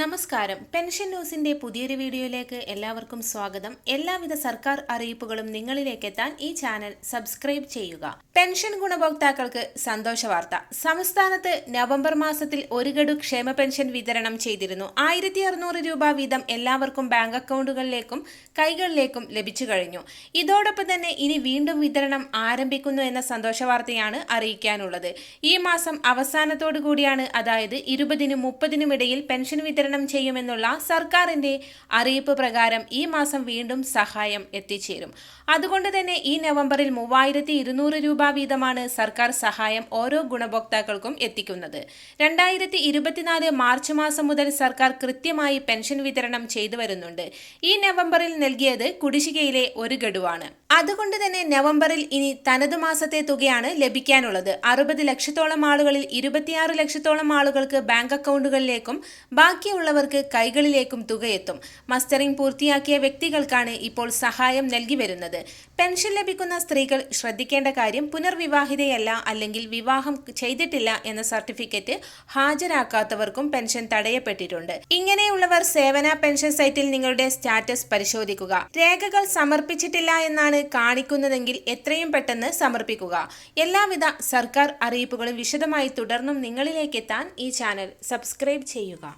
നമസ്കാരം. പെൻഷൻ ന്യൂസിന്റെ പുതിയൊരു വീഡിയോയിലേക്ക് എല്ലാവർക്കും സ്വാഗതം. എല്ലാവിധ സർക്കാർ അറിയിപ്പുകളും നിങ്ങളിലേക്ക് എത്താൻ ഈ ചാനൽ സബ്സ്ക്രൈബ് ചെയ്യുക. പെൻഷൻ ഗുണഭോക്താക്കൾക്ക് സന്തോഷ വാർത്ത. സംസ്ഥാനത്ത് നവംബർ മാസത്തിൽ ഒരു ഗഡു ക്ഷേമ പെൻഷൻ വിതരണം ചെയ്തിരുന്നു. ആയിരത്തി അറുന്നൂറ് രൂപ വീതം എല്ലാവർക്കും ബാങ്ക് അക്കൗണ്ടുകളിലേക്കും കൈകളിലേക്കും ലഭിച്ചു കഴിഞ്ഞു. ഇതോടൊപ്പം തന്നെ ഇനി വീണ്ടും വിതരണം ആരംഭിക്കുന്നു എന്ന സന്തോഷ വാർത്തയാണ് അറിയിക്കാനുള്ളത്. ഈ മാസം അവസാനത്തോടു കൂടിയാണ് അതായത് ഇരുപതിനും മുപ്പതിനും ഇടയിൽ പെൻഷൻ വിതരണം ചെയ്യുമെന്നുള്ള സർക്കാരിന്റെ അറിയിപ്പ് പ്രകാരം ഈ മാസം വീണ്ടും സഹായം എത്തിച്ചേരും. അതുകൊണ്ട് തന്നെ ഈ നവംബറിൽ മൂവായിരത്തി ഇരുന്നൂറ് രൂപ വീതമാണ് സർക്കാർ സഹായം ഓരോ ഗുണഭോക്താക്കൾക്കും എത്തിക്കുന്നത്. രണ്ടായിരത്തി ഇരുപത്തിനാല് മാർച്ച് മാസം മുതൽ സർക്കാർ കൃത്യമായി പെൻഷൻ വിതരണം ചെയ്തു വരുന്നുണ്ട്. ഈ നവംബറിൽ നൽകിയത് കുടിശ്ശികയിലെ ഒരു ഗഡുവാണ്. അതുകൊണ്ട് തന്നെ നവംബറിൽ ഇനി തനതു മാസത്തെ തുകയാണ് ലഭിക്കാനുള്ളത്. അറുപത് ലക്ഷത്തോളം ആളുകളിൽ ഇരുപത്തിയാറ് ലക്ഷത്തോളം ആളുകൾക്ക് ബാങ്ക് അക്കൗണ്ടുകളിലേക്കും ബാക്കിയുള്ളവർക്ക് കൈകളിലേക്കും തുകയെത്തും. മസ്റ്ററിംഗ് പൂർത്തിയാക്കിയ വ്യക്തികൾക്കാണ് ഇപ്പോൾ സഹായം നൽകി വരുന്നത്. പെൻഷൻ ലഭിക്കുന്ന സ്ത്രീകൾ ശ്രദ്ധിക്കേണ്ട കാര്യം പുനർവിവാഹിതയല്ല അല്ലെങ്കിൽ വിവാഹം ചെയ്തിട്ടില്ല എന്ന സർട്ടിഫിക്കറ്റ് ഹാജരാക്കാത്തവർക്കും പെൻഷൻ തടയപ്പെട്ടിട്ടുണ്ട്. ഇങ്ങനെയുള്ളവർ സേവന പെൻഷൻ സൈറ്റിൽ നിങ്ങളുടെ സ്റ്റാറ്റസ് പരിശോധിക്കുക. രേഖകൾ സമർപ്പിച്ചിട്ടില്ല എന്നാണ് കാണിക്കുന്നതെങ്കിൽ എത്രയും പെട്ടെന്ന് സമർപ്പിക്കുക. എല്ലാവിധ സർക്കാർ അറിയിപ്പുകളും വിശദമായി തുടർന്നും നിങ്ങളിലേക്ക് എത്താൻ ഈ ചാനൽ സബ്സ്ക്രൈബ് ചെയ്യുക.